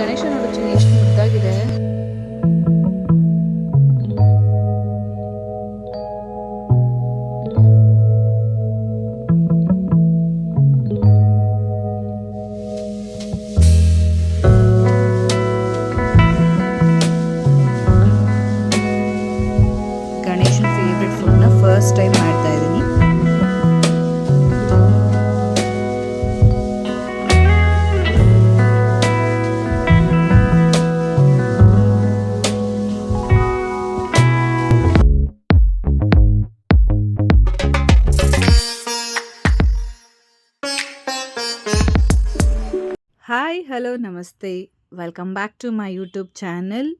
ಗಣೇಶ ನೋಡೋ ಚಿನ್ನ ಎಷ್ಟು ಮುದ್ದಾಗಿದೆ. ಹಲೋ, ನಮಸ್ತೆ. Welcome back to my YouTube channel.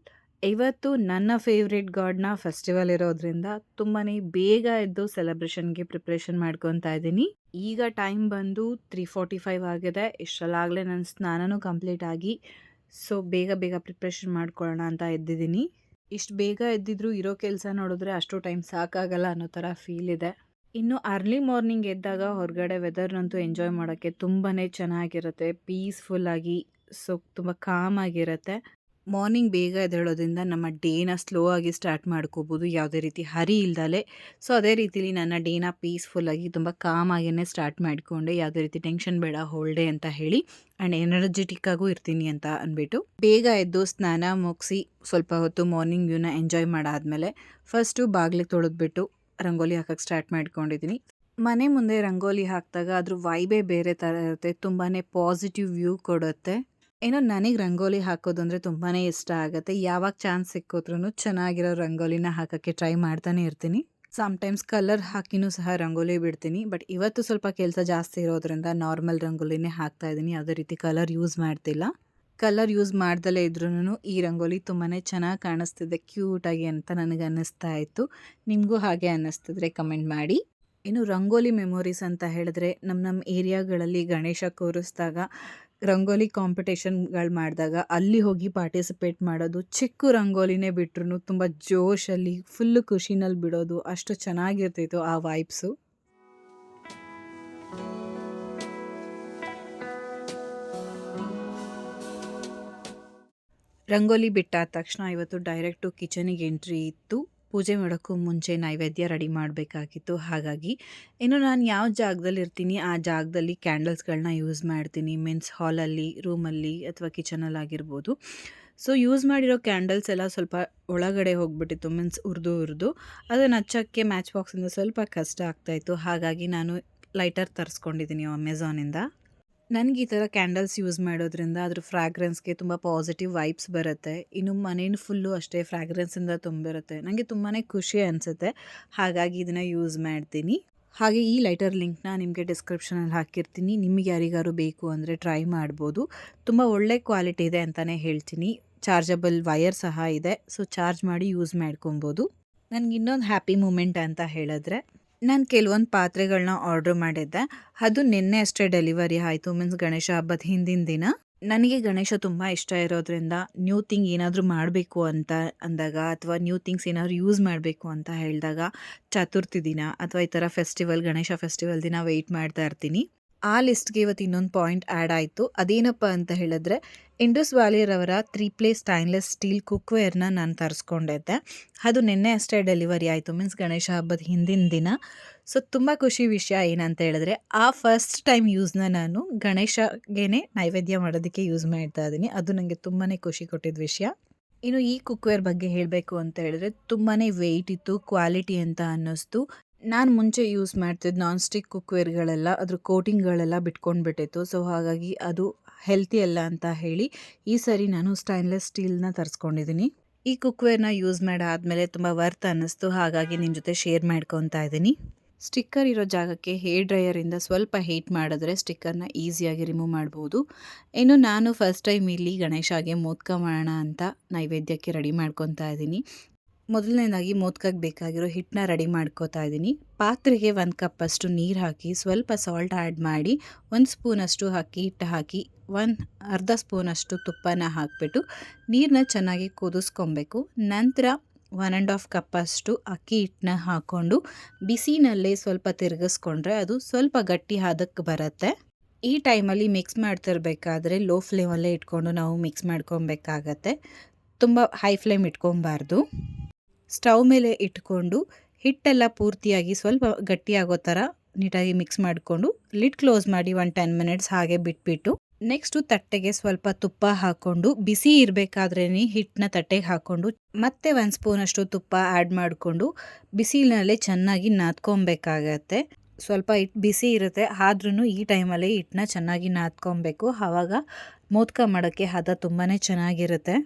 ಇವತ್ತು ನನ್ನ ಫೇವ್ರೆಟ್ ಗಾಡ್ನ ಫೆಸ್ಟಿವಲ್ ಇರೋದ್ರಿಂದ ತುಂಬಾ ಬೇಗ ಎದ್ದು ಸೆಲೆಬ್ರೇಷನ್ಗೆ ಪ್ರಿಪ್ರೇಷನ್ ಮಾಡ್ಕೊತಾ ಇದ್ದೀನಿ. ಈಗ ಟೈಮ್ ಬಂದು ತ್ರೀ ಫಾರ್ಟಿ ಫೈವ್ ಆಗಿದೆ. ಇಷ್ಟರಲ್ಲಾಗಲೇ ನನ್ನ ಸ್ನಾನನೂ ಕಂಪ್ಲೀಟ್ ಆಗಿ ಸೊ ಬೇಗ ಬೇಗ ಪ್ರಿಪ್ರೇಷನ್ ಮಾಡ್ಕೊಳ್ಳೋಣ ಅಂತ ಎದ್ದಿದ್ದೀನಿ. ಇಷ್ಟು ಬೇಗ ಎದ್ದಿದ್ರು ಇರೋ ಕೆಲಸ ನೋಡಿದ್ರೆ ಅಷ್ಟು ಟೈಮ್ ಸಾಕಾಗಲ್ಲ ಅನ್ನೋ ಥರ ಫೀಲ್ ಇದೆ. ಇನ್ನು ಅರ್ಲಿ ಮಾರ್ನಿಂಗ್ ಎದ್ದಾಗ ಹೊರಗಡೆ ವೆದರ್ನಂತೂ ಎಂಜಾಯ್ ಮಾಡೋಕ್ಕೆ ತುಂಬಾ ಚೆನ್ನಾಗಿರುತ್ತೆ. ಪೀಸ್ಫುಲ್ಲಾಗಿ ಸೊ, ತುಂಬ ಕಾಮ್ ಆಗಿರುತ್ತೆ. ಮಾರ್ನಿಂಗ್ ಬೇಗ ಎದ್ದೇಳೋದ್ರಿಂದ ನಮ್ಮ ಡೇನ ಸ್ಲೋ ಆಗಿ ಸ್ಟಾರ್ಟ್ ಮಾಡ್ಕೋಬೋದು. ಯಾವುದೇ ರೀತಿ ಹರಿ ಇಲ್ದಲೆ. ಸೊ ಅದೇ ರೀತಿಲಿ ನನ್ನ ಡೇನ ಪೀಸ್ಫುಲ್ಲಾಗಿ ತುಂಬ ಕಾಮ್ ಆಗಿನೇ ಸ್ಟಾರ್ಟ್ ಮಾಡಿಕೊಂಡೆ. ಯಾವುದೇ ರೀತಿ ಟೆನ್ಷನ್ ಬೇಡ ಹೋಲ್ ಡೇ ಅಂತ ಹೇಳಿ. ಆ್ಯಂಡ್ ಎನರ್ಜೆಟಿಕ್ ಆಗೂ ಇರ್ತೀನಿ ಅಂತ ಅಂದ್ಬಿಟ್ಟು ಬೇಗ ಎದ್ದು ಸ್ನಾನ ಮುಗಿಸಿ ಸ್ವಲ್ಪ ಹೊತ್ತು ಮಾರ್ನಿಂಗ್ ವ್ಯೂನ ಎಂಜಾಯ್ ಮಾಡಾದ್ಮೇಲೆ ಫಸ್ಟು ಬಾಗಿಲಿಗೆ ತೊಳೆದ್ಬಿಟ್ಟು ರಂಗೋಲಿ ಹಾಕಕ್ಕೆ ಸ್ಟಾರ್ಟ್ ಮಾಡ್ಕೊಂಡಿದ್ದೀನಿ ಮನೆ ಮುಂದೆ ರಂಗೋಲಿ ಹಾಕಿದಾಗ ಅದ್ರ ವೈಬೇ ಬೇರೆ ಥರ ಇರುತ್ತೆ. ತುಂಬಾ ಪಾಸಿಟಿವ್ ವ್ಯೂ ಕೊಡುತ್ತೆ. ಏನೋ ನನಗೆ ರಂಗೋಲಿ ಹಾಕೋದು ಅಂದರೆ ತುಂಬಾ ಇಷ್ಟ ಆಗುತ್ತೆ. ಯಾವಾಗ ಚಾನ್ಸ್ ಸಿಕ್ಕೋದ್ರೂ ಚೆನ್ನಾಗಿರೋ ರಂಗೋಲಿನ ಹಾಕೋಕ್ಕೆ ಟ್ರೈ ಮಾಡ್ತಾನೆ ಇರ್ತೀನಿ. ಸಮ್ಟೈಮ್ಸ್ ಕಲರ್ ಹಾಕಿನೂ ಸಹ ರಂಗೋಲಿ ಬಿಡ್ತೀನಿ. ಬಟ್ ಇವತ್ತು ಸ್ವಲ್ಪ ಕೆಲಸ ಜಾಸ್ತಿ ಇರೋದ್ರಿಂದ ನಾರ್ಮಲ್ ರಂಗೋಲಿನೇ ಹಾಕ್ತಾ ಇದ್ದೀನಿ. ಯಾವುದೇ ರೀತಿ ಕಲರ್ ಯೂಸ್ ಮಾಡ್ತಿಲ್ಲ. ಕಲರ್ ಯೂಸ್ ಮಾಡ್ದಲೇ ಇದ್ರೂ ಈ ರಂಗೋಲಿ ತುಂಬಾ ಚೆನ್ನಾಗಿ ಕಾಣಿಸ್ತಿದೆ. ಕ್ಯೂಟಾಗಿ ಅಂತ ನನಗೆ ಅನ್ನಿಸ್ತಾ ಇತ್ತು. ನಿಮಗೂ ಹಾಗೆ ಅನ್ನಿಸ್ತಿದ್ರೆ ಕಮೆಂಟ್ ಮಾಡಿ. ಇನ್ನು ರಂಗೋಲಿ ಮೆಮೊರೀಸ್ ಅಂತ ಹೇಳಿದ್ರೆ ನಮ್ಮ ನಮ್ಮ ಏರಿಯಾಗಳಲ್ಲಿ ಗಣೇಶ ಕೂರಿಸಿದಾಗ ರಂಗೋಲಿ ಕಾಂಪಿಟೇಷನ್ಗಳು ಮಾಡಿದಾಗ ಅಲ್ಲಿ ಹೋಗಿ ಪಾರ್ಟಿಸಿಪೇಟ್ ಮಾಡೋದು, ಚಿಕ್ಕ ರಂಗೋಲಿನೇ ಬಿಟ್ರು ತುಂಬ ಜೋಶಲ್ಲಿ, ಫುಲ್ಲು ಖುಷಿನಲ್ಲಿ ಬಿಡೋದು, ಅಷ್ಟು ಚೆನ್ನಾಗಿರ್ತಿತ್ತು ಆ ವೈಬ್ಸು. ರಂಗೋಲಿ ಬಿಟ್ಟಾದ ತಕ್ಷಣ ಇವತ್ತು ಡೈರೆಕ್ಟು ಕಿಚನಿಗೆ ಎಂಟ್ರಿ ಇತ್ತು. ಪೂಜೆ ಮಾಡೋಕ್ಕೂ ಮುಂಚೆ ನೈವೇದ್ಯ ರೆಡಿ ಮಾಡಬೇಕಾಗಿತ್ತು. ಹಾಗಾಗಿ ಇನ್ನು ನಾನು ಯಾವ ಜಾಗದಲ್ಲಿ ಇರ್ತೀನಿ, ಆ ಜಾಗದಲ್ಲಿ ಕ್ಯಾಂಡಲ್ಸ್ಗಳನ್ನ ಯೂಸ್ ಮಾಡ್ತೀನಿ. ಮೀನ್ಸ್ ಹಾಲಲ್ಲಿ, ರೂಮಲ್ಲಿ ಅಥವಾ ಕಿಚನಲ್ಲಿ ಆಗಿರ್ಬೋದು. ಸೊ, ಯೂಸ್ ಮಾಡಿರೋ ಕ್ಯಾಂಡಲ್ಸ್ ಎಲ್ಲ ಸ್ವಲ್ಪ ಒಳಗಡೆ ಹೋಗ್ಬಿಟ್ಟಿತ್ತು, ಮೀನ್ಸ್ ಉರಿದು ಉರಿದು. ಅದನ್ನು ಹಚ್ಚೋಕ್ಕೆ ಮ್ಯಾಚ್ ಬಾಕ್ಸಿಂದ ಸ್ವಲ್ಪ ಕಷ್ಟ ಆಗ್ತಾಯಿತ್ತು ಹಾಗಾಗಿ ನಾನು ಲೈಟರ್ ತರಿಸ್ಕೊಂಡಿದ್ದೀನಿ ಅಮೆಝಾನಿಂದ ನನಗೆ ಈ ಥರ ಕ್ಯಾಂಡಲ್ಸ್ ಯೂಸ್ ಮಾಡೋದ್ರಿಂದ ಅದ್ರ ಫ್ರಾಗ್ರೆನ್ಸ್ಗೆ ತುಂಬ ಪಾಸಿಟಿವ್ ವೈಬ್ಸ್ ಬರುತ್ತೆ. ಇನ್ನು ಮನೇನ ಫುಲ್ಲು ಅಷ್ಟೇ ಫ್ರಾಗ್ರೆನ್ಸಿಂದ ತುಂಬಿರುತ್ತೆ. ನನಗೆ ತುಂಬಾ ಖುಷಿ ಅನಿಸುತ್ತೆ. ಹಾಗಾಗಿ ಇದನ್ನು ಯೂಸ್ ಮಾಡ್ತೀನಿ. ಹಾಗೆ ಈ ಲೈಟರ್ ಲಿಂಕ್ನ ನಿಮಗೆ ಡಿಸ್ಕ್ರಿಪ್ಷನಲ್ಲಿ ಹಾಕಿರ್ತೀನಿ. ನಿಮಗೆ ಯಾರಿಗಾರು ಬೇಕು ಅಂದರೆ ಟ್ರೈ ಮಾಡ್ಬೋದು. ತುಂಬ ಒಳ್ಳೆ ಕ್ವಾಲಿಟಿ ಇದೆ ಅಂತಲೇ ಹೇಳ್ತೀನಿ. ಚಾರ್ಜಬಲ್ ವಯರ್ ಸಹ ಇದೆ. ಸೊ ಚಾರ್ಜ್ ಮಾಡಿ ಯೂಸ್ ಮಾಡ್ಕೊಬೋದು. ನನಗೆ ಇನ್ನೊಂದು ಹ್ಯಾಪಿ ಮೂಮೆಂಟ್ ಅಂತ ಹೇಳಿದ್ರೆ ನಾನು ಕೆಲವೊಂದು ಪಾತ್ರೆಗಳನ್ನ ಆರ್ಡ್ರ್ ಮಾಡಿದ್ದೆ. ಅದು ನಿನ್ನೆ ಅಷ್ಟೇ ಡೆಲಿವರಿ ಆಯಿತು ಮೀನ್ಸ್ ಗಣೇಶ ಹಬ್ಬದ ಹಿಂದಿನ ದಿನ. ನನಗೆ ಗಣೇಶ ತುಂಬ ಇಷ್ಟ ಇರೋದ್ರಿಂದ ನ್ಯೂ ಥಿಂಗ್ ಏನಾದರೂ ಮಾಡಬೇಕು ಅಂತ ಅಂದಾಗ ಅಥವಾ ನ್ಯೂ ಥಿಂಗ್ಸ್ ಏನಾದರೂ ಯೂಸ್ ಮಾಡಬೇಕು ಅಂತ ಹೇಳಿದಾಗ, ಚತುರ್ಥಿ ದಿನ ಅಥವಾ ಈ ಥರ ಫೆಸ್ಟಿವಲ್ ಗಣೇಶ ಫೆಸ್ಟಿವಲ್ ದಿನ ವೆಯ್ಟ್ ಮಾಡ್ತಾ ಇರ್ತೀನಿ. ಆ ಲಿಸ್ಟ್ಗೆ ಇವತ್ತು ಇನ್ನೊಂದು ಪಾಯಿಂಟ್ ಆ್ಯಡ್ ಆಯಿತು. ಅದೇನಪ್ಪ ಅಂತ ಹೇಳಿದ್ರೆ, ಇಂಡಸ್ ಅವರ ತ್ರೀ ಪ್ಲೇ ಸ್ಟೈನ್ಲೆಸ್ ಸ್ಟೀಲ್ ಕುಕ್ವೇರ್ನ ನಾನು ತರಿಸ್ಕೊಂಡಿದ್ದೆ. ಅದು ನಿನ್ನೆ ಅಷ್ಟೇ ಡೆಲಿವರಿ ಆಯಿತು, ಮೀನ್ಸ್ ಗಣೇಶ ಹಬ್ಬದ ಹಿಂದಿನ ದಿನ. ಸೊ, ತುಂಬ ಖುಷಿ ವಿಷಯ ಏನಂತ ಹೇಳಿದ್ರೆ, ಆ ಫಸ್ಟ್ ಟೈಮ್ ಯೂಸ್ನ ನಾನು ಗಣೇಶಗೇನೆ ನೈವೇದ್ಯ ಮಾಡೋದಕ್ಕೆ ಯೂಸ್ ಮಾಡ್ತಾ ಇದ್ದೀನಿ. ಅದು ನನಗೆ ತುಂಬಾ ಖುಷಿ ಕೊಟ್ಟಿದ್ದ ವಿಷಯ. ಇನ್ನು ಈ ಕುಕ್ವೇರ್ ಬಗ್ಗೆ ಹೇಳಬೇಕು ಅಂತ ಹೇಳಿದ್ರೆ ತುಂಬಾ ವೆಯ್ಟ್ ಇತ್ತು ಕ್ವಾಲಿಟಿ ಅಂತ ಅನ್ನಿಸ್ತು. ನಾನು ಮುಂಚೆ ಯೂಸ್ ಮಾಡ್ತಿದ್ದ ನಾನ್ ಸ್ಟಿಕ್ ಕುಕ್ವೇರ್ಗಳೆಲ್ಲ ಅದ್ರ ಕೋಟಿಂಗ್ಗಳೆಲ್ಲ ಬಿಟ್ಕೊಂಡ್ಬಿಟ್ಟಿತ್ತು. ಸೊ ಹಾಗಾಗಿ ಅದು ಹೆಲ್ತಿ ಅಲ್ಲ ಅಂತ ಹೇಳಿ ಈ ಸರಿ ನಾನು ಸ್ಟೈನ್ಲೆಸ್ ಸ್ಟೀಲ್ನ ತರಿಸ್ಕೊಂಡಿದ್ದೀನಿ ಈ ಕುಕ್ವೇರ್ನ ಯೂಸ್ ಮಾಡಾದಮೇಲೆ ತುಂಬ ವರ್ತ್ ಅನ್ನಿಸ್ತು. ಹಾಗಾಗಿ ನಿಮ್ಮ ಜೊತೆ ಶೇರ್ ಮಾಡ್ಕೊತಾ ಇದ್ದೀನಿ ಸ್ಟಿಕ್ಕರ್ ಇರೋ ಜಾಗಕ್ಕೆ ಹೇರ್ ಡ್ರೈಯರಿಂದ ಸ್ವಲ್ಪ ಹೀಟ್ ಮಾಡಿದ್ರೆ ಸ್ಟಿಕ್ಕರ್ನ ಈಸಿಯಾಗಿ ರಿಮೂವ್ ಮಾಡ್ಬೋದು. ಇನ್ನು ನಾನು ಫಸ್ಟ್ ಟೈಮ್ ಇಲ್ಲಿ ಗಣೇಶಗೆ ಮೋದಕ ಮಾಡೋಣ ಅಂತ ನೈವೇದ್ಯಕ್ಕೆ ರೆಡಿ ಮಾಡ್ಕೊತಾ ಇದ್ದೀನಿ ಮೊದಲನೇದಾಗಿ ಮೋದಕಕ್ಕೆ ಬೇಕಾಗಿರೋ ಹಿಟ್ಟನ್ನ ರೆಡಿ ಮಾಡ್ಕೋತಾ ಇದ್ದೀನಿ. ಪಾತ್ರೆಗೆ ಒಂದು ಕಪ್ಪಷ್ಟು ನೀರು ಹಾಕಿ, ಸ್ವಲ್ಪ ಸಾಲ್ಟ್ ಆ್ಯಡ್ ಮಾಡಿ, ಒಂದು ಸ್ಪೂನಷ್ಟು ಅಕ್ಕಿ ಹಿಟ್ಟು ಹಾಕಿ, ಒಂದು ಅರ್ಧ ಸ್ಪೂನಷ್ಟು ತುಪ್ಪನ ಹಾಕಿಬಿಟ್ಟು ನೀರನ್ನ ಚೆನ್ನಾಗಿ ಕುದಿಸ್ಕೊಬೇಕು. ನಂತರ ಒನ್ ಆ್ಯಂಡ್ ಹಾಫ್ ಕಪ್ಪಷ್ಟು ಅಕ್ಕಿ ಹಿಟ್ಟನ್ನ ಹಾಕ್ಕೊಂಡು ಬಿಸಿನಲ್ಲೇ ಸ್ವಲ್ಪ ತಿರುಗಿಸ್ಕೊಂಡ್ರೆ ಅದು ಸ್ವಲ್ಪ ಗಟ್ಟಿ ಹದಕ್ಕೆ ಬರುತ್ತೆ. ಈ ಟೈಮಲ್ಲಿ ಮಿಕ್ಸ್ ಮಾಡ್ತಿರ್ಬೇಕಾದ್ರೆ ಲೋ ಫ್ಲೇಮಲ್ಲೇ ಇಟ್ಕೊಂಡು ನಾವು ಮಿಕ್ಸ್ ಮಾಡ್ಕೊಬೇಕಾಗತ್ತೆ. ತುಂಬ ಹೈ ಫ್ಲೇಮ್ ಇಟ್ಕೊಬಾರ್ದು. ಸ್ಟವ್ ಮೇಲೆ ಇಟ್ಕೊಂಡು ಹಿಟ್ಟೆಲ್ಲ ಪೂರ್ತಿಯಾಗಿ ಸ್ವಲ್ಪ ಗಟ್ಟಿಯಾಗೋ ಥರ ನೀಟಾಗಿ ಮಿಕ್ಸ್ ಮಾಡಿಕೊಂಡು ಲಿಡ್ ಕ್ಲೋಸ್ ಮಾಡಿ ಒನ್ ಟೆನ್ ಮಿನಿಟ್ಸ್ ಹಾಗೆ ಬಿಟ್ಬಿಟ್ಟು ನೆಕ್ಸ್ಟು ತಟ್ಟೆಗೆ ಸ್ವಲ್ಪ ತುಪ್ಪ ಹಾಕ್ಕೊಂಡು ಬಿಸಿ ಇರಬೇಕಾದ್ರೇ ಹಿಟ್ಟನ್ನ ತಟ್ಟೆಗೆ ಹಾಕ್ಕೊಂಡು ಮತ್ತೆ ಒಂದು ಸ್ಪೂನಷ್ಟು ತುಪ್ಪ ಆ್ಯಡ್ ಮಾಡಿಕೊಂಡು ಬಿಸಿಲಿನಲ್ಲೇ ಚೆನ್ನಾಗಿ ನಾದ್ಕೊಬೇಕಾಗತ್ತೆ. ಸ್ವಲ್ಪ ಹಿಟ್ ಬಿಸಿ ಇರುತ್ತೆ ಆದ್ರೂ ಈ ಟೈಮಲ್ಲಿ ಹಿಟ್ಟನ್ನ ಚೆನ್ನಾಗಿ ನಾದ್ಕೊಬೇಕು. ಆವಾಗ ಮೋದಕ ಮಾಡೋಕ್ಕೆ ಹದ ತುಂಬಾ ಚೆನ್ನಾಗಿರುತ್ತೆ.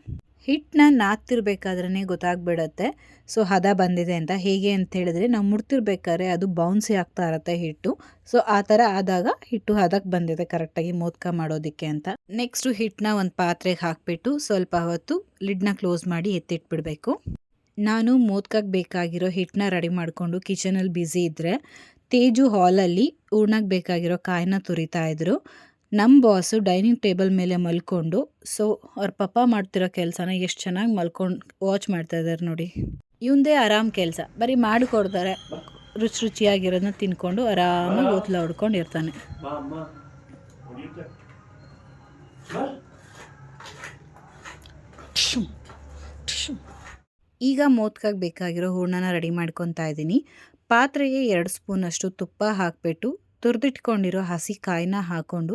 ಹಿಟ್ಟನ್ನ ನಾದ್ತಿರ್ಬೇಕಾದ್ರೇ ಗೊತ್ತಾಗ್ಬಿಡತ್ತೆ. ಸೊ, ಹದ ಬಂದಿದೆ ಅಂತ ಹೇಗೆ ಅಂತ ಹೇಳಿದ್ರೆ ನಾವು ಮುಡ್ತಿರ್ಬೇಕಾದ್ರೆ ಅದು ಬೌನ್ಸಿ ಆಗ್ತಾ ಇರುತ್ತೆ ಹಿಟ್ಟು. ಸೊ, ಆ ಥರ ಆದಾಗ ಹಿಟ್ಟು ಹದಕ್ಕೆ ಬಂದಿದೆ ಕರೆಕ್ಟಾಗಿ ಮೋದಕ ಮಾಡೋದಕ್ಕೆ ಅಂತ. ನೆಕ್ಸ್ಟು ಹಿಟ್ಟನ್ನ ಒಂದು ಪಾತ್ರೆಗೆ ಹಾಕಿಬಿಟ್ಟು ಸ್ವಲ್ಪ ಹೊತ್ತು ಲಿಡ್ನ ಕ್ಲೋಸ್ ಮಾಡಿ ಎತ್ತಿಟ್ಬಿಡಬೇಕು. ನಾನು ಮೋದಕಕ್ಕೆ ಬೇಕಾಗಿರೋ ಹಿಟ್ಟನ್ನ ರೆಡಿ ಮಾಡಿಕೊಂಡು ಕಿಚನಲ್ಲಿ ಬ್ಯುಸಿ ಇದ್ದರೆ ತೇಜು ಹಾಲಲ್ಲಿ ಹೂರ್ಣಕ್ಕೆ ಬೇಕಾಗಿರೋ ಕಾಯನ್ನ ತುರಿತಾ ಇದ್ರು. ನಮ್ಮ ಬಾಸು ಡೈನಿಂಗ್ ಟೇಬಲ್ ಮೇಲೆ ಮಲ್ಕೊಂಡು ಸೊ ಅವ್ರ ಪಪ್ಪ ಮಾಡ್ತಿರೋ ಕೆಲಸನ ಎಷ್ಟು ಚೆನ್ನಾಗಿ ಮಲ್ಕೊಂಡು ವಾಚ್ ಮಾಡ್ತಾ ಇದ್ದಾರೆ ನೋಡಿ. ಇವಂದೇ ಆರಾಮ್ ಕೆಲಸ. ಬರೀ ಮಾಡಿಕೊಡ್ತಾರೆ ರುಚಿ ರುಚಿಯಾಗಿರೋದನ್ನ ತಿನ್ಕೊಂಡು ಆರಾಮಾಗಿ ಓದ್ಲ ಹೊಡ್ಕೊಂಡು ಇರ್ತಾನೆ. ಈಗ ಮೋದಕಕ್ಕೆ ಬೇಕಾಗಿರೋ ಹೂರ್ಣನ ರೆಡಿ ಮಾಡ್ಕೊತಾ ಇದ್ದೀನಿ. ಪಾತ್ರೆಗೆ ಎರಡು ಸ್ಪೂನಷ್ಟು ತುಪ್ಪ ಹಾಕಿಬಿಟ್ಟು ತುರಿದಿಟ್ಕೊಂಡಿರೋ ಹಸಿ ಕಾಯಿನ ಹಾಕ್ಕೊಂಡು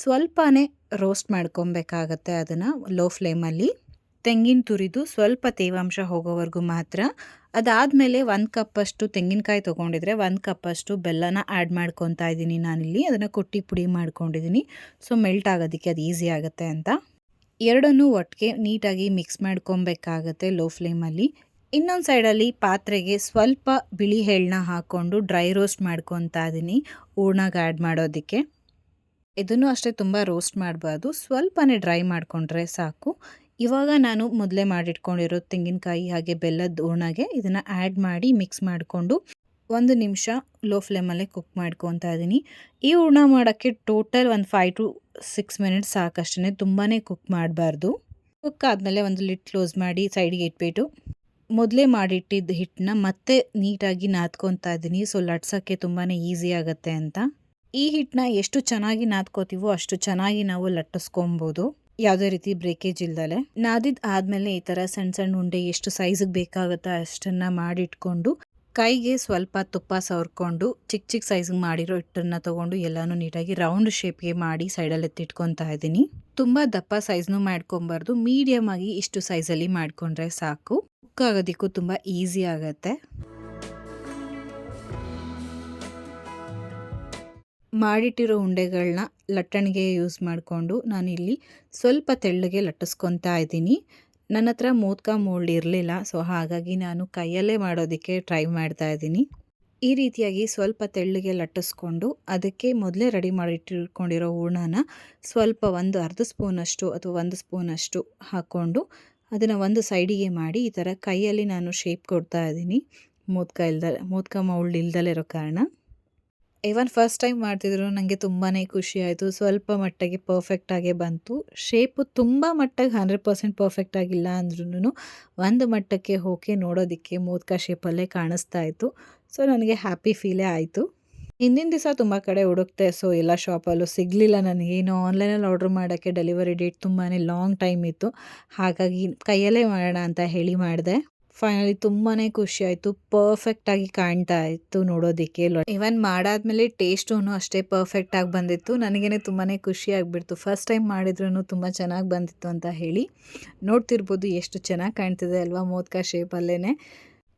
ಸ್ವಲ್ಪನೇ ರೋಸ್ಟ್ ಮಾಡ್ಕೊಬೇಕಾಗತ್ತೆ ಅದನ್ನು ಲೋ ಫ್ಲೇಮಲ್ಲಿ. ತೆಂಗಿನ ತುರಿದು ಸ್ವಲ್ಪ ತೇವಾಂಶ ಹೋಗೋವರೆಗೂ ಮಾತ್ರ. ಅದಾದಮೇಲೆ ಒಂದು ಕಪ್ಪಷ್ಟು ತೆಂಗಿನಕಾಯಿ ತೊಗೊಂಡಿದ್ರೆ ಒಂದು ಕಪ್ಪಷ್ಟು ಬೆಲ್ಲನ ಆ್ಯಡ್ ಮಾಡ್ಕೊತಾ ಇದ್ದೀನಿ ನಾನಿಲ್ಲಿ. ಅದನ್ನು ಕುಟ್ಟಿ ಪುಡಿ ಮಾಡ್ಕೊಂಡಿದ್ದೀನಿ. ಸೊ ಮೆಲ್ಟ್ ಆಗೋದಕ್ಕೆ ಅದು ಈಸಿ ಆಗುತ್ತೆ ಅಂತ. ಎರಡನ್ನೂ ಒಟ್ಟಿಗೆ ನೀಟಾಗಿ ಮಿಕ್ಸ್ ಮಾಡ್ಕೊಬೇಕಾಗತ್ತೆ ಲೋ ಫ್ಲೇಮಲ್ಲಿ. ಇನ್ನೊಂದು ಸೈಡಲ್ಲಿ ಪಾತ್ರೆಗೆ ಸ್ವಲ್ಪ ಬಿಳಿ ಎಳ್ಳನ್ನ ಹಾಕ್ಕೊಂಡು ಡ್ರೈ ರೋಸ್ಟ್ ಮಾಡ್ಕೊತಾ ಇದ್ದೀನಿ ಹೂರ್ಣಗೆ ಆ್ಯಡ್ ಮಾಡೋದಕ್ಕೆ. ಇದನ್ನು ಅಷ್ಟೇ ತುಂಬ ರೋಸ್ಟ್ ಮಾಡಬಾರ್ದು. ಸ್ವಲ್ಪನೇ ಡ್ರೈ ಮಾಡಿಕೊಂಡ್ರೆ ಸಾಕು. ಇವಾಗ ನಾನು ಮೊದಲೇ ಮಾಡಿಟ್ಕೊಂಡಿರೋ ತೆಂಗಿನಕಾಯಿ ಹಾಗೆ ಬೆಲ್ಲದ ಹೂರ್ಣಗೆ ಇದನ್ನು ಆ್ಯಡ್ ಮಾಡಿ ಮಿಕ್ಸ್ ಮಾಡಿಕೊಂಡು ಒಂದು ನಿಮಿಷ ಲೋ ಫ್ಲೇಮಲ್ಲೇ ಕುಕ್ ಮಾಡ್ಕೊತಾ ಇದ್ದೀನಿ ಈ ಹೂರ್ಣ ಮಾಡೋಕ್ಕೆ ಟೋಟಲ್ ಒಂದು ಫೈವ್ ಟು ಸಿಕ್ಸ್ ಮಿನಿಟ್ಸ್ ಸಾಕಷ್ಟೇ ತುಂಬಾ ಕುಕ್ ಮಾಡಬಾರ್ದು. ಕುಕ್ ಆದಮೇಲೆ ಒಂದು ಲಿಟ್ ಕ್ಲೋಸ್ ಮಾಡಿ ಸೈಡಿಗೆ ಇಟ್ಬಿಟ್ಟು ಮೊದಲೇ ಮಾಡಿಟ್ಟಿದ್ದ ಹಿಟ್ಟನ್ನ ಮತ್ತೆ ನೀಟಾಗಿ ನಾದ್ಕೊತಾ ಇದ್ದೀನಿ. ಸೊ ಲಟ್ಸೋಕ್ಕೆ ತುಂಬಾ ಈಸಿ ಆಗುತ್ತೆ ಅಂತ. ಈ ಹಿಟ್ಟನ್ನ ಎಷ್ಟು ಚೆನ್ನಾಗಿ ನಾದ್ಕೋತೀವೋ ಅಷ್ಟು ಚೆನ್ನಾಗಿ ನಾವು ಲಟ್ಟಿಸ್ಕೊಬೋದು. ಯಾವುದೇ ರೀತಿ ಬ್ರೇಕೇಜ್ ಇಲ್ದಲೆ. ನಾದಿದ್ ಆದಮೇಲೆ ಈ ಥರ ಸಣ್ಣ ಸಣ್ಣ ಉಂಡೆ ಎಷ್ಟು ಸೈಜಿಗೆ ಬೇಕಾಗುತ್ತೋ ಅಷ್ಟನ್ನು ಮಾಡಿಟ್ಕೊಂಡು, ಕೈಗೆ ಸ್ವಲ್ಪ ತುಪ್ಪ ಸವರ್ಕೊಂಡು ಚಿಕ್ಕ ಚಿಕ್ಕ ಸೈಜ್ಗೆ ಮಾಡಿರೋ ಹಿಟ್ಟನ್ನು ತೊಗೊಂಡು ಎಲ್ಲನೂ ನೀಟಾಗಿ ರೌಂಡ್ ಶೇಪ್ಗೆ ಮಾಡಿ ಸೈಡಲ್ಲಿ ಎತ್ತಿಟ್ಕೊತಾ ಇದ್ದೀನಿ. ತುಂಬ ದಪ್ಪ ಸೈಜ್ನು ಮಾಡ್ಕೊಬಾರ್ದು. ಮೀಡಿಯಮ್ ಆಗಿ ಇಷ್ಟು ಸೈಜಲ್ಲಿ ಮಾಡಿಕೊಂಡ್ರೆ ಸಾಕು. ಕುಕ್ ಆಗೋದಕ್ಕೂ ತುಂಬ ಈಸಿ ಆಗುತ್ತೆ. ಮಾಡಿಟ್ಟಿರೋ ಉಂಡೆಗಳನ್ನ ಲಟ್ಟಣಿಗೆ ಯೂಸ್ ಮಾಡಿಕೊಂಡು ನಾನಿಲ್ಲಿ ಸ್ವಲ್ಪ ತೆಳ್ಳಗೆ ಲಟ್ಟಿಸ್ಕೊತಾ ಇದ್ದೀನಿ. ನನ್ನ ಹತ್ರ ಮೋದ್ಕ ಮೋಲ್ಡ್ ಇರಲಿಲ್ಲ ಸೊ ಹಾಗಾಗಿ ನಾನು ಕೈಯಲ್ಲೇ ಮಾಡೋದಕ್ಕೆ ಟ್ರೈ ಮಾಡ್ತಾ ಇದ್ದೀನಿ. ಈ ರೀತಿಯಾಗಿ ಸ್ವಲ್ಪ ತೆಳ್ಳಗೆ ಲಟ್ಟಿಸ್ಕೊಂಡು ಅದಕ್ಕೆ ಮೊದಲೇ ರೆಡಿ ಮಾಡಿಟ್ಟಿಟ್ಕೊಂಡಿರೋ ಹೂರ್ಣನ ಸ್ವಲ್ಪ ಒಂದು ಅರ್ಧ ಸ್ಪೂನಷ್ಟು ಅಥವಾ ಒಂದು ಸ್ಪೂನಷ್ಟು ಹಾಕ್ಕೊಂಡು ಅದನ್ನು ಒಂದು ಸೈಡಿಗೆ ಮಾಡಿ ಈ ಥರ ಕೈಯಲ್ಲಿ ನಾನು ಶೇಪ್ ಕೊಡ್ತಾ ಇದ್ದೀನಿ. ಮೋದಕ ಇಲ್ದ ಮೋದಕ ಮೌಲ್ಡ್ ಇಲ್ದಲೇ ಇರೋ ಕಾರಣ. ಇವನ್ ಫಸ್ಟ್ ಟೈಮ್ ಮಾಡ್ತಿದ್ರು ನನಗೆ ತುಂಬಾ ಖುಷಿ ಆಯಿತು. ಸ್ವಲ್ಪ ಮಟ್ಟಿಗೆ ಪರ್ಫೆಕ್ಟಾಗೇ ಬಂತು. ಶೇಪು ತುಂಬ ಮಟ್ಟಿಗೆ ಹಂಡ್ರೆಡ್ ಪರ್ಸೆಂಟ್ ಪರ್ಫೆಕ್ಟ್ ಆಗಿಲ್ಲ ಅಂದ್ರೂ ಒಂದು ಮಟ್ಟಕ್ಕೆ ಹೋಗಿ ನೋಡೋದಕ್ಕೆ ಮೋದಕ ಶೇಪಲ್ಲೇ ಕಾಣಿಸ್ತಾ ಇತ್ತು. ಸೊ ನನಗೆ ಹ್ಯಾಪಿ ಫೀಲೇ ಆಯಿತು. ಹಿಂದಿನ ದಿವಸ ತುಂಬ ಕಡೆ ಹುಡುಕ್ತೆ. ಸೊ, ಎಲ್ಲ ಶಾಪಲ್ಲೂ ಸಿಗಲಿಲ್ಲ ನನಗೇನು ಆನ್ಲೈನಲ್ಲಿ ಆರ್ಡ್ರ್ ಮಾಡೋಕ್ಕೆ ಡೆಲಿವರಿ ಡೇಟ್ ತುಂಬಾ ಲಾಂಗ್ ಟೈಮ್ ಇತ್ತು. ಹಾಗಾಗಿ ಕೈಯಲ್ಲೇ ಮಾಡೋಣ ಅಂತ ಹೇಳಿ ಮಾಡಿದೆ. ಫೈನಲಿ ತುಂಬಾ ಖುಷಿ ಆಯಿತು. ಪರ್ಫೆಕ್ಟಾಗಿ ಕಾಣ್ತಾ ಇತ್ತು ನೋಡೋದಕ್ಕೆ. ಇವನ್ ಮಾಡಾದ್ಮೇಲೆ ಟೇಸ್ಟೂ ಅಷ್ಟೇ ಪರ್ಫೆಕ್ಟಾಗಿ ಬಂದಿತ್ತು. ನನಗೇನೆ ತುಂಬಾ ಖುಷಿ ಆಗಿಬಿಡ್ತು. ಫಸ್ಟ್ ಟೈಮ್ ಮಾಡಿದ್ರೂ ತುಂಬ ಚೆನ್ನಾಗಿ ಬಂದಿತ್ತು ಅಂತ ಹೇಳಿ. ನೋಡ್ತಿರ್ಬೋದು ಎಷ್ಟು ಚೆನ್ನಾಗಿ ಕಾಣ್ತಿದೆ ಅಲ್ವಾ ಮೋದಕ ಶೇಪಲ್ಲೇ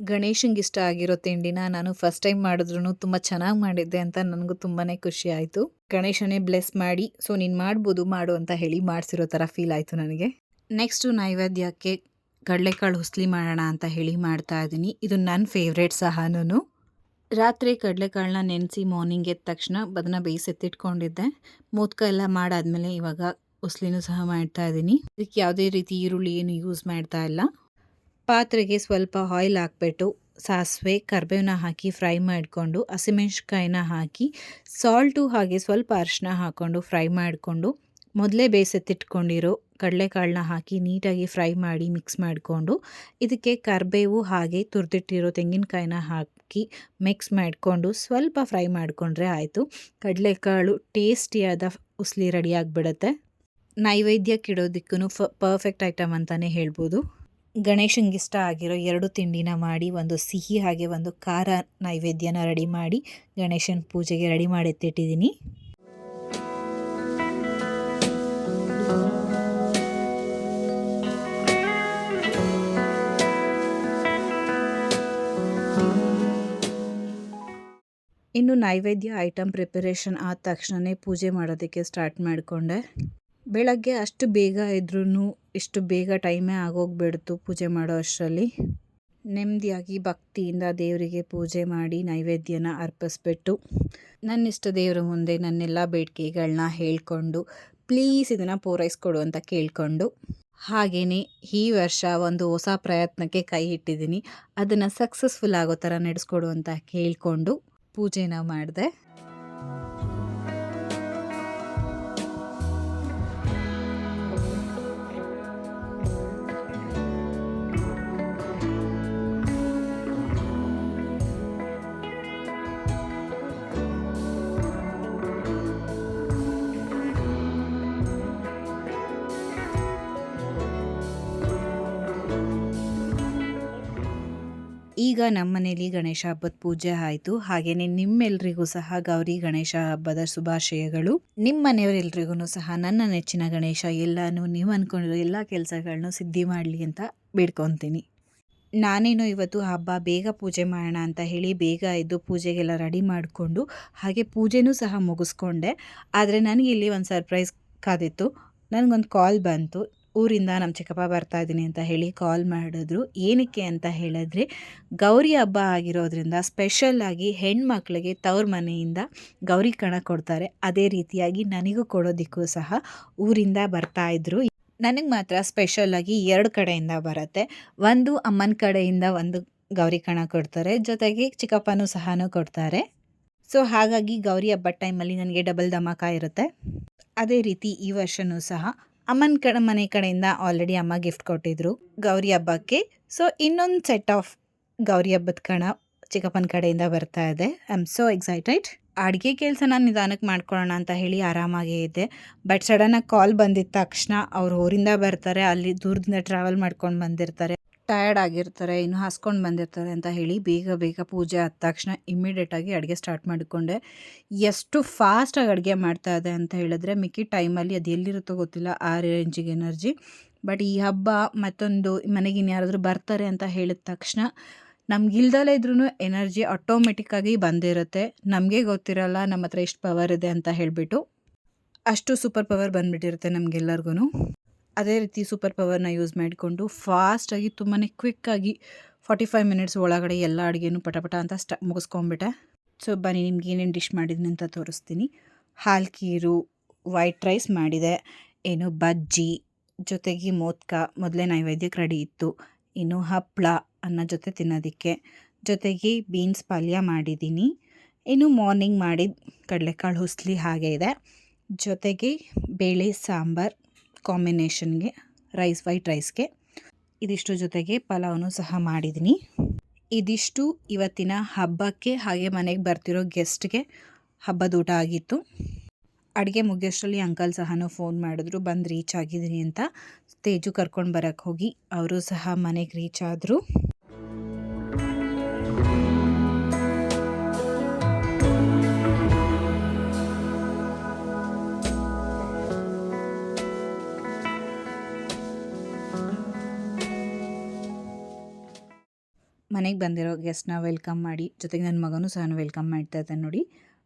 ಗಣೇಶಂಗೆ ಇಷ್ಟ ಆಗಿರೋ ತಿಂಡಿನ ನಾನು ಫಸ್ಟ್ ಟೈಮ್ ಮಾಡಿದ್ರು ತುಂಬ ಚೆನ್ನಾಗಿ ಮಾಡಿದ್ದೆ ಅಂತ ನನಗೂ ತುಂಬಾ ಖುಷಿ ಆಯಿತು. ಗಣೇಶನೇ ಬ್ಲೆಸ್ ಮಾಡಿ ಸೊ ನೀನು ಮಾಡ್ಬೋದು, ಮಾಡು ಅಂತ ಹೇಳಿ ಮಾಡಿಸಿರೋ ಥರ ಫೀಲ್ ಆಯಿತು ನನಗೆ. ನೆಕ್ಸ್ಟು ನೈವೇದ್ಯಕ್ಕೆ ಕಡಲೆಕಾಳು ಹುಸ್ಲಿ ಮಾಡೋಣ ಅಂತ ಹೇಳಿ ಮಾಡ್ತಾ ಇದ್ದೀನಿ. ಇದು ನನ್ನ ಫೇವ್ರೇಟ್ ಸಹನೂ ರಾತ್ರಿ ಕಡಲೆಕಾಳನ್ನ ನೆನೆಸಿ ಮಾರ್ನಿಂಗ್ ಎದ್ದ ತಕ್ಷಣ ಅದನ್ನ ಬೇಯಿಸಿ ಎತ್ತಿಟ್ಕೊಂಡಿದ್ದೆ ಮೋದಕ ಎಲ್ಲ ಮಾಡಾದ್ಮೇಲೆ ಇವಾಗ ಉಸ್ಲಿನೂ ಸಹ ಮಾಡ್ತಾ ಇದ್ದೀನಿ. ಇದಕ್ಕೆ ಯಾವುದೇ ರೀತಿ ಈರುಳ್ಳಿ ಏನು ಯೂಸ್ ಮಾಡ್ತಾ ಇಲ್ಲ. ಪಾತ್ರೆಗೆ ಸ್ವಲ್ಪ ಆಯಿಲ್ ಹಾಕ್ಬಿಟ್ಟು ಸಾಸಿವೆ ಕರ್ಬೇವನ್ನ ಹಾಕಿ ಫ್ರೈ ಮಾಡಿಕೊಂಡು ಹಸಿಮೆಣ್ಸಿಕಾಯಿನ ಹಾಕಿ ಸಾಲ್ಟು ಹಾಗೆ ಸ್ವಲ್ಪ ಅರಿಶಿನ ಹಾಕ್ಕೊಂಡು ಫ್ರೈ ಮಾಡಿಕೊಂಡು, ಮೊದಲೇ ಬೇಸತ್ತಿಟ್ಕೊಂಡಿರೋ ಕಡಲೆಕಾಳನ್ನ ಹಾಕಿ ನೀಟಾಗಿ ಫ್ರೈ ಮಾಡಿ ಮಿಕ್ಸ್ ಮಾಡಿಕೊಂಡು, ಇದಕ್ಕೆ ಕರಿಬೇವು ಹಾಗೆ ತುರಿದಿಟ್ಟಿರೋ ತೆಂಗಿನಕಾಯಿನ ಹಾಕಿ ಮಿಕ್ಸ್ ಮಾಡಿಕೊಂಡು ಸ್ವಲ್ಪ ಫ್ರೈ ಮಾಡಿಕೊಂಡ್ರೆ ಆಯಿತು. ಕಡಲೆಕಾಳು ಟೇಸ್ಟಿಯಾದ ಉಸ್ಲಿ ರೆಡಿಯಾಗಿಬಿಡತ್ತೆ ನೈವೇದ್ಯಕ್ಕೆ ಇಡೋದಕ್ಕೂ ಫ ಪರ್ಫೆಕ್ಟ್ ಐಟಮ್ ಅಂತಲೇ ಹೇಳ್ಬೋದು. ಗಣೇಶಂಗೆ ಇಷ್ಟ ಆಗಿರೋ ಎರಡು ತಿಂಡಿನ ಮಾಡಿ, ಒಂದು ಸಿಹಿ ಹಾಗೆ ಒಂದು ಖಾರ ನೈವೇದ್ಯನ ರೆಡಿ ಮಾಡಿ ಗಣೇಶನ ಪೂಜೆಗೆ ರೆಡಿ ಮಾಡಿ ಎತ್ತಿಟ್ಟಿದ್ದೀನಿ ಇನ್ನು ನೈವೇದ್ಯ ಐಟಮ್ ಪ್ರಿಪರೇಷನ್ ಆದ ತಕ್ಷಣವೇ ಪೂಜೆ ಮಾಡೋದಕ್ಕೆ ಸ್ಟಾರ್ಟ್ ಮಾಡಿಕೊಂಡೆ. ಬೆಳಗ್ಗೆ ಅಷ್ಟು ಬೇಗ ಇದ್ರೂ ಇಷ್ಟು ಬೇಗ ಟೈಮೇ ಆಗೋಗ್ಬಿಡ್ತು ಪೂಜೆ ಮಾಡೋ ಅಷ್ಟರಲ್ಲಿ. ನೆಮ್ಮದಿಯಾಗಿ ಭಕ್ತಿಯಿಂದ ದೇವರಿಗೆ ಪೂಜೆ ಮಾಡಿ ನೈವೇದ್ಯನ ಅರ್ಪಿಸ್ಬಿಟ್ಟು ನನ್ನ ಇಷ್ಟ ದೇವರ ಮುಂದೆ ನನ್ನೆಲ್ಲ ಬೇಡಿಕೆಗಳನ್ನ ಹೇಳಿಕೊಂಡು, ಪ್ಲೀಸ್ ಇದನ್ನು ಪೂರೈಸ್ಕೊಡು ಅಂತ ಕೇಳಿಕೊಂಡು ಹಾಗೆಯೇ ಈ ವರ್ಷ ಒಂದು ಹೊಸ ಪ್ರಯತ್ನಕ್ಕೆ ಕೈ ಇಟ್ಟಿದ್ದೀನಿ. ಅದನ್ನು ಸಕ್ಸಸ್ಫುಲ್ ಆಗೋ ಥರ ನಡೆಸ್ಕೊಡು ಅಂತ ಕೇಳಿಕೊಂಡು ಪೂಜೆನ ಮಾಡಿದೆ. ಈಗ ನಮ್ಮ ಮನೇಲಿ ಗಣೇಶ ಹಬ್ಬದ ಪೂಜೆ ಆಯಿತು. ಹಾಗೆಯೇ ನಿಮ್ಮೆಲ್ರಿಗೂ ಸಹ ಗೌರಿ ಗಣೇಶ ಹಬ್ಬದ ಶುಭಾಶಯಗಳು. ನಿಮ್ಮ ಮನೆಯವರೆಲ್ರಿಗೂ ಸಹ ನನ್ನ ನೆಚ್ಚಿನ ಗಣೇಶ ಎಲ್ಲನೂ ನೀವು ಅಂದ್ಕೊಂಡಿರೋ ಎಲ್ಲ ಕೆಲಸಗಳನ್ನು ಸಿದ್ಧಿ ಮಾಡಲಿ ಅಂತ ಬೇಡ್ಕೊತೀನಿ. ನಾನೇನು ಇವತ್ತು ಹಬ್ಬ ಬೇಗ ಪೂಜೆ ಮಾಡೋಣ ಅಂತ ಹೇಳಿ ಬೇಗ ಎದ್ದು ಪೂಜೆಗೆಲ್ಲ ರೆಡಿ ಮಾಡಿಕೊಂಡು ಹಾಗೆ ಪೂಜೆನೂ ಸಹ ಮುಗಿಸ್ಕೊಂಡೆ. ಆದರೆ ನನಗೆ ಇಲ್ಲಿ ಒಂದು ಸರ್ಪ್ರೈಸ್ ಕಾದಿತ್ತು. ನನಗೊಂದು ಕಾಲ್ ಬಂತು. ಊರಿಂದ ನಮ್ಮ ಚಿಕ್ಕಪ್ಪ ಬರ್ತಾ ಇದ್ದೀನಿ ಅಂತ ಹೇಳಿ ಕಾಲ್ ಮಾಡಿದ್ರು. ಏನಕ್ಕೆ ಅಂತ ಹೇಳಿದ್ರೆ, ಗೌರಿ ಹಬ್ಬ ಆಗಿರೋದ್ರಿಂದ ಸ್ಪೆಷಲ್ಲಾಗಿ ಹೆಣ್ಮಕ್ಳಿಗೆ ತವ್ರ ಮನೆಯಿಂದ ಗೌರಿ ಕಣ ಕೊಡ್ತಾರೆ. ಅದೇ ರೀತಿಯಾಗಿ ನನಗೂ ಕೊಡೋದಕ್ಕೂ ಸಹ ಊರಿಂದ ಬರ್ತಾ ಬರ್ತಾಯಿದ್ರು ನನಗೆ ಮಾತ್ರ ಸ್ಪೆಷಲ್ಲಾಗಿ ಎರಡು ಕಡೆಯಿಂದ ಬರುತ್ತೆ. ಒಂದು ಅಮ್ಮನ ಕಡೆಯಿಂದ ಒಂದು ಗೌರಿ ಕಣ ಕೊಡ್ತಾರೆ. ಜೊತೆಗೆ ಚಿಕ್ಕಪ್ಪನೂ ಸಹ ಕೊಡ್ತಾರೆ. ಸೊ ಹಾಗಾಗಿ ಗೌರಿ ಹಬ್ಬದ ಟೈಮಲ್ಲಿ ನನಗೆ ಡಬಲ್ ಧಮಾಕ ಇರುತ್ತೆ. ಅದೇ ರೀತಿ ಈ ವರ್ಷವೂ ಸಹ ಅಮ್ಮನ ಕಡೆ, ಮನೆ ಕಡೆಯಿಂದ ಆಲ್ರೆಡಿ ಅಮ್ಮ ಗಿಫ್ಟ್ ಕೊಟ್ಟಿದ್ರು ಗೌರಿ ಹಬ್ಬಕ್ಕೆ. ಸೊ ಇನ್ನೊಂದು ಸೆಟ್ ಆಫ್ ಗೌರಿ ಹಬ್ಬದ ಕಣ ಚಿಕ್ಕಪ್ಪನ ಕಡೆಯಿಂದ ಬರ್ತಾ ಇದೆ. ಐ ಆಮ್ ಸೋ ಎಕ್ಸೈಟೆಡ್ ಅಡುಗೆ ಕೆಲಸ ನಾನು ನಿಧಾನಕ್ಕೆ ಮಾಡ್ಕೊಳ್ಳೋಣ ಅಂತ ಹೇಳಿ ಆರಾಮಾಗೇ ಇದ್ದೆ. ಬಟ್ ಸಡನ್ನಾಗಿ ಕಾಲ್ ಬಂದಿದ್ದ ತಕ್ಷಣ ಅವ್ರು ಊರಿಂದ ಬರ್ತಾರೆ. ಅಲ್ಲಿ ದೂರದಿಂದ ಟ್ರಾವೆಲ್ ಮಾಡ್ಕೊಂಡು ಬಂದಿರ್ತಾರೆ. ಟಯರ್ಡ್ ಆಗಿರ್ತಾರೆ, ಇನ್ನು ಹಾಸ್ಕೊಂಡು ಬಂದಿರ್ತಾರೆ ಅಂತ ಹೇಳಿ ಬೇಗ ಬೇಗ ಪೂಜೆ ಆದ ತಕ್ಷಣ ಇಮ್ಮಿಡಿಯೇಟಾಗಿ ಅಡುಗೆ ಸ್ಟಾರ್ಟ್ ಮಾಡಿಕೊಂಡೆ. ಎಷ್ಟು ಫಾಸ್ಟಾಗಿ ಅಡುಗೆ ಮಾಡ್ತಾ ಇದೆ ಅಂತ ಹೇಳಿದ್ರೆ ಮಿಕ್ಕಿ ಟೈಮಲ್ಲಿ ಅದು ಎಲ್ಲಿರುತ್ತೋ ಗೊತ್ತಿಲ್ಲ, ಆ ರೇಂಜಿಗೆ ಎನರ್ಜಿ ಬಟ್ ಈ ಹಬ್ಬ ಮತ್ತೊಂದು ಮನೆಗೆ ಇನ್ಯಾರಾದರೂ ಬರ್ತಾರೆ ಅಂತ ಹೇಳಿದ ತಕ್ಷಣ ನಮ್ಗಿಲ್ದಲೇ ಇದ್ರೂ ಎನರ್ಜಿ ಆಟೋಮೆಟಿಕ್ಕಾಗಿ ಬಂದಿರುತ್ತೆ ನಮಗೆ ಗೊತ್ತಿರಲ್ಲ ನಮ್ಮ ಹತ್ರ ಎಷ್ಟು ಪವರ್ ಇದೆ ಅಂತ ಹೇಳಿಬಿಟ್ಟು ಅಷ್ಟು ಸೂಪರ್ ಪವರ್ ಬಂದುಬಿಟ್ಟಿರುತ್ತೆ ನಮಗೆಲ್ಲರಿಗೂ ಅದೇ ರೀತಿ ಸೂಪರ್ ಪವರ್ನ ಯೂಸ್ ಮಾಡಿಕೊಂಡು ಫಾಸ್ಟಾಗಿ ತುಂಬಾ ಕ್ವಿಕ್ಕಾಗಿ ಫಾರ್ಟಿ ಫೈವ್ ಮಿನಿಟ್ಸ್ ಒಳಗಡೆ ಎಲ್ಲ ಅಡುಗೆನೂ ಪಟಪಟ ಅಂತ ಸ್ಟ ಮುಗಿಸ್ಕೊಂಬಿಟ್ಟೆ ಸೊ ಬನ್ನಿ ನಿಮ್ಗೆ ಏನೇನು ಡಿಶ್ ಮಾಡಿದ್ದೀನಿ ಅಂತ ತೋರಿಸ್ತೀನಿ. ಹಾಲು ಖೀರು ವೈಟ್ ರೈಸ್ ಮಾಡಿದೆ. ಏನು ಬಜ್ಜಿ, ಜೊತೆಗೆ ಮೋದಕ, ಮೊದಲೇ ನೈವೇದ್ಯಕ್ಕೆ ರೆಡಿ ಇತ್ತು. ಇನ್ನು ಹಪ್ಪಳ ಅನ್ನ ಜೊತೆ ತಿನ್ನೋದಕ್ಕೆ. ಜೊತೆಗೆ ಬೀನ್ಸ್ ಪಲ್ಯ ಮಾಡಿದ್ದೀನಿ. ಇನ್ನು ಮಾರ್ನಿಂಗ್ ಮಾಡಿದ ಕಡಲೆಕಾಳು ಹುಸ್ಲಿ ಹಾಗೆ ಇದೆ. ಜೊತೆಗೆ ಬೇಳೆ ಸಾಂಬಾರು. ಕಾಂಬಿನೇಷನ್ಗೆ, ರೈಸ್, ವೈಟ್ ರೈಸ್ಗೆ. ಇದಿಷ್ಟು ಜೊತೆಗೆ ಪಲಾವನ್ನು ಸಹ ಮಾಡಿದ್ದೀನಿ. ಇದಿಷ್ಟು ಇವತ್ತಿನ ಹಬ್ಬಕ್ಕೆ, ಹಾಗೆ ಮನೆಗೆ ಬರ್ತಿರೋ ಗೆಸ್ಟ್ಗೆ ಹಬ್ಬದ ಊಟ ಆಗಿತ್ತು. ಅಡುಗೆ ಮುಗಿಯೋಷ್ಟರಲ್ಲಿ ಅಂಕಲ್ ಸಹ ಫೋನ್ ಮಾಡಿದ್ರು, ಬಂದು ರೀಚ್ ಆಗಿದ್ದೀನಿ ಅಂತ. ತೇಜು ಕರ್ಕೊಂಡು ಬರೋಕ್ಕೆ ಹೋಗಿ, ಅವರು ಸಹ ಮನೆಗೆ ರೀಚ್ ಆದರು. ಮನೆಗೆ ಬಂದಿರೋ ಗೆಸ್ಟ್ನ ವೆಲ್ಕಮ್ ಮಾಡಿ ಜೊತೆಗೆ ನನ್ನ ಮಗನೂ ಸಹ ವೆಲ್ಕಮ್ ಮಾಡ್ತಾ ಇದ್ದಾನೆ ನೋಡಿ.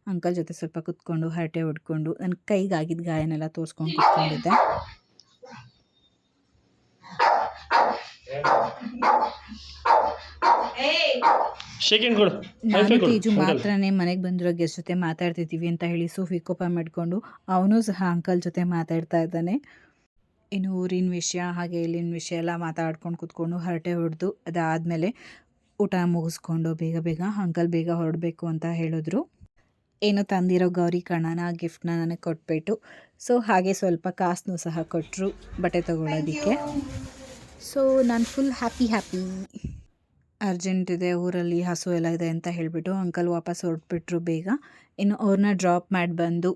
ಅಂಕಲ್ ಜೊತೆ ಸ್ವಲ್ಪ ಕುತ್ಕೊಂಡು ಹರಟೆ ಹೊಡ್ಕೊಂಡು ನನ್ನ ಕೈಗಾಗಿದ್ದ ಗಾಯನೆಲ್ಲ ತೋರಿಸ್ಕೊಂಡು ಕುತ್ಕೊಂಡಿದ್ದೆ. ಈಜು ನಾನು ತೇಜು ಮಾತ್ರನೇ ಮನೆಗೆ ಬಂದಿರೋ ಗೆಸ್ಟ್ ಜೊತೆ ಮಾತಾಡ್ತಿದ್ದೀವಿ ಅಂತ ಹೇಳಿ ಸೂಫಿ ಕೋಪ ಮಾಡಿಕೊಂಡು ಅವನು ಸಹ ಅಂಕಲ್ ಜೊತೆ ಮಾತಾಡ್ತಾ ಇದ್ದಾನೆ. ಇನ್ನು ಊರಿನ ವಿಷಯ ಹಾಗೆ ಇಲ್ಲಿನ ವಿಷಯ ಎಲ್ಲ ಮಾತಾಡ್ಕೊಂಡು ಕೂತ್ಕೊಂಡು ಹರಟೆ ಹೊಡೆದು ಅದಾದಮೇಲೆ ಊಟ ಮುಗಿಸ್ಕೊಂಡು ಬೇಗ ಬೇಗ ಅಂಕಲ್ ಬೇಗ ಹೊರಡಬೇಕು ಅಂತ ಹೇಳಿದ್ರು. ಏನು ತಂದಿರೋ ಗೌರಿ ಕಣ್ಣನ ಗಿಫ್ಟ್ನ ನನಗೆ ಕೊಟ್ಬಿಟ್ಟು. ಸೊ ಹಾಗೆ ಸ್ವಲ್ಪ ಕಾಸನ್ನು ಸಹ ಕೊಟ್ಟರು ಬಟ್ಟೆ ತೊಗೊಳೋದಕ್ಕೆ ಸೊ ನಾನು ಫುಲ್ ಹ್ಯಾಪಿ ಹ್ಯಾಪಿ ಅರ್ಜೆಂಟ್ ಇದೆ, ಊರಲ್ಲಿ ಹಸು ಎಲ್ಲ ಇದೆ ಅಂತ ಹೇಳಿಬಿಟ್ಟು ಅಂಕಲ್ ವಾಪಸ್ ಹೊರಟ್ಬಿಟ್ರು ಬೇಗ. ಇನ್ನು ಅವ್ರನ್ನ ಡ್ರಾಪ್ ಮಾಡಿ ಬಂದು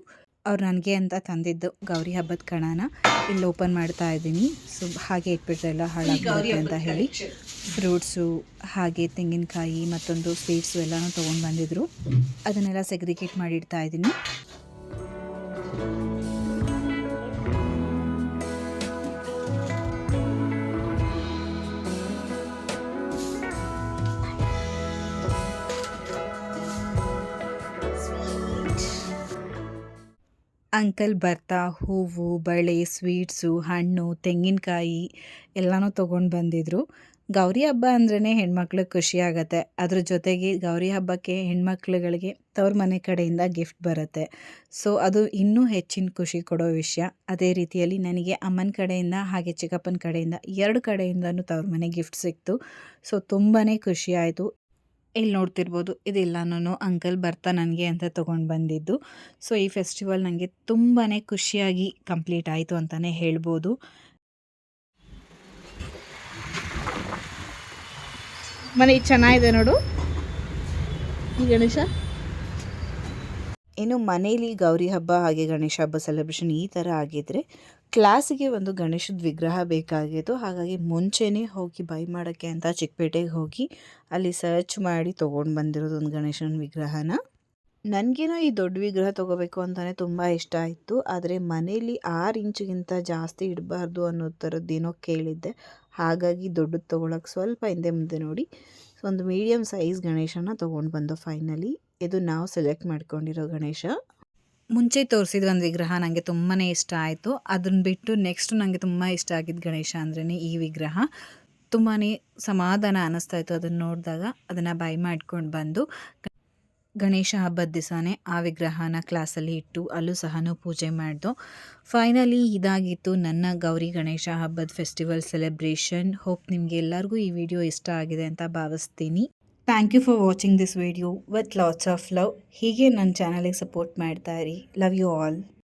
ಅವ್ರು ನನಗೆ ಅಂತ ತಂದಿದ್ದು ಗೌರಿ ಹಬ್ಬದ ಕಣನ. ಇಲ್ಲಿ ಓಪನ್ ಮಾಡ್ತಾ ಇದ್ದೀನಿ. ಸೊ ಹಾಗೆ ಇಟ್ಬಿಟ್ರೆ ಎಲ್ಲ ಹಾಳಾಗ್ಬಿಡುತ್ತೆ ಅಂತ ಹೇಳಿ. ಫ್ರೂಟ್ಸು, ಹಾಗೆ ತೆಂಗಿನಕಾಯಿ ಮತ್ತೊಂದು ಸ್ವೀಟ್ಸು ಎಲ್ಲನೂ ತೊಗೊಂಡು ಬಂದಿದ್ರು. ಅದನ್ನೆಲ್ಲ ಸೆಗ್ರಿಗೇಟ್ ಮಾಡಿ ಇಡ್ತಾ ಇದ್ದೀನಿ ಅಂಕಲ್ ಬರ್ತಾ ಹೂವು, ಬಳೆ, ಸ್ವೀಟ್ಸು, ಹಣ್ಣು, ತೆಂಗಿನಕಾಯಿ ಎಲ್ಲನೂ ತೊಗೊಂಡು ಬಂದಿದ್ರು. ಗೌರಿ ಹಬ್ಬ ಅಂದ್ರೇ ಹೆಣ್ಮಕ್ಳಿಗೆ ಖುಷಿ ಆಗುತ್ತೆ. ಅದ್ರ ಜೊತೆಗೆ ಗೌರಿ ಹಬ್ಬಕ್ಕೆ ಹೆಣ್ಮಕ್ಳುಗಳಿಗೆ ತವ್ರ ಮನೆ ಕಡೆಯಿಂದ ಗಿಫ್ಟ್ ಬರುತ್ತೆ. ಸೊ, ಅದು ಇನ್ನೂ ಹೆಚ್ಚಿನ ಖುಷಿ ಕೊಡೋ ವಿಷಯ. ಅದೇ ರೀತಿಯಲ್ಲಿ ನನಗೆ ಅಮ್ಮನ ಕಡೆಯಿಂದ ಹಾಗೆ ಚಿಕ್ಕಪ್ಪನ ಕಡೆಯಿಂದ ಎರಡು ಕಡೆಯಿಂದನೂ ತವ್ರ ಮನೆ ಗಿಫ್ಟ್ ಸಿಕ್ತು. ಸೊ ತುಂಬಾ ಖುಷಿ ಆಯಿತು. ಇಲ್ಲಿ ನೋಡ್ತಿರ್ಬೋದು ನಾನು ಅಂಕಲ್ ಬರ್ತಾ ನನಗೆ ಅಂತ ತೊಗೊಂಡು ಬಂದಿದ್ದು. ಸೊ, ಈ ಫೆಸ್ಟಿವಲ್ ನನಗೆ ತುಂಬಾ ಖುಷಿಯಾಗಿ ಕಂಪ್ಲೀಟ್ ಆಯಿತು ಅಂತಲೇ ಹೇಳ್ಬೋದು. ಮನೆ ಚೆನ್ನಾಗಿದೆ ನೋಡು. ಈ ಗಣೇಶ. ಇನ್ನು ಮನೇಲಿ ಗೌರಿ ಹಬ್ಬ ಹಾಗೆ ಗಣೇಶ ಹಬ್ಬ ಸೆಲೆಬ್ರೇಷನ್ ಈ ಥರ ಆಗಿದ್ದರೆ ಕ್ಲಾಸಿಗೆ ಒಂದು ಗಣೇಶದ ವಿಗ್ರಹ ಬೇಕಾಗಿತ್ತು. ಹಾಗಾಗಿ ಮುಂಚೆನೇ ಹೋಗಿ ಬೈ ಮಾಡೋಕ್ಕೆ ಅಂತ ಚಿಕ್ಕಪೇಟೆಗೆ ಹೋಗಿ ಅಲ್ಲಿ ಸರ್ಚ್ ಮಾಡಿ ತೊಗೊಂಡು ಬಂದಿರೋದು ಒಂದು ಗಣೇಶನ ವಿಗ್ರಹನ. ನನಗೇನೋ ಈ ದೊಡ್ಡ ವಿಗ್ರಹ ತೊಗೋಬೇಕು ಅಂತಲೇ ತುಂಬ ಇಷ್ಟ ಆಯಿತು. ಆದರೆ ಮನೇಲಿ ಆರು ಇಂಚಿಗಿಂತ ಜಾಸ್ತಿ ಇಡಬಾರ್ದು ಅನ್ನೋ ಥರದ್ದೇನೋ ಕೇಳಿದ್ದೆ. ಹಾಗಾಗಿ ದೊಡ್ಡದು ತೊಗೊಳಕ್ಕೆ ಸ್ವಲ್ಪ ಹಿಂದೆ ಮುಂದೆ ನೋಡಿ. ಸೊ ಒಂದು ಮೀಡಿಯಮ್ ಸೈಜ್ ಗಣೇಶನ ತೊಗೊಂಡು ಬಂದು ಫೈನಲಿ ಇದು ನಾವು ಸೆಲೆಕ್ಟ್ ಮಾಡ್ಕೊಂಡಿರೋ ಗಣೇಶ. ಮುಂಚೆ ತೋರಿಸಿದ ಒಂದು ವಿಗ್ರಹ ನನಗೆ ತುಂಬಾ ಇಷ್ಟ ಆಯಿತು. ಅದನ್ನ ಬಿಟ್ಟು ನೆಕ್ಸ್ಟ್ ನನಗೆ ತುಂಬ ಇಷ್ಟ ಆಗಿದ್ದ ಗಣೇಶ ಅಂದ್ರೇ ಈ ವಿಗ್ರಹ. ತುಂಬಾ ಸಮಾಧಾನ ಅನ್ನಿಸ್ತಾ ಇತ್ತು ಅದನ್ನು ನೋಡಿದಾಗ. ಅದನ್ನು ಬೈ ಮಾಡ್ಕೊಂಡು ಬಂದು ಗಣೇಶ ಹಬ್ಬದ ದಿವಸನೇ ಆ ವಿಗ್ರಹನ ಕ್ಲಾಸಲ್ಲಿ ಇಟ್ಟು ಅಲ್ಲೂ ಸಹ ಪೂಜೆ ಮಾಡಿದೋ. ಫೈನಲಿ ಇದಾಗಿತ್ತು ನನ್ನ ಗೌರಿ ಗಣೇಶ ಹಬ್ಬದ ಫೆಸ್ಟಿವಲ್ ಸೆಲೆಬ್ರೇಷನ್ ಹೋಪ್ ನಿಮಗೆ ಎಲ್ಲರಿಗೂ ಈ ವಿಡಿಯೋ ಇಷ್ಟ ಆಗಿದೆ ಅಂತ ಭಾವಿಸ್ತೀನಿ. Thank you for watching this video with lots of love ಹೀಗೆ ನನ್ನ ಚಾನಲಿಗೆ ಸಪೋರ್ಟ್ ಮಾಡ್ತಾ ಇರಿ. Love you all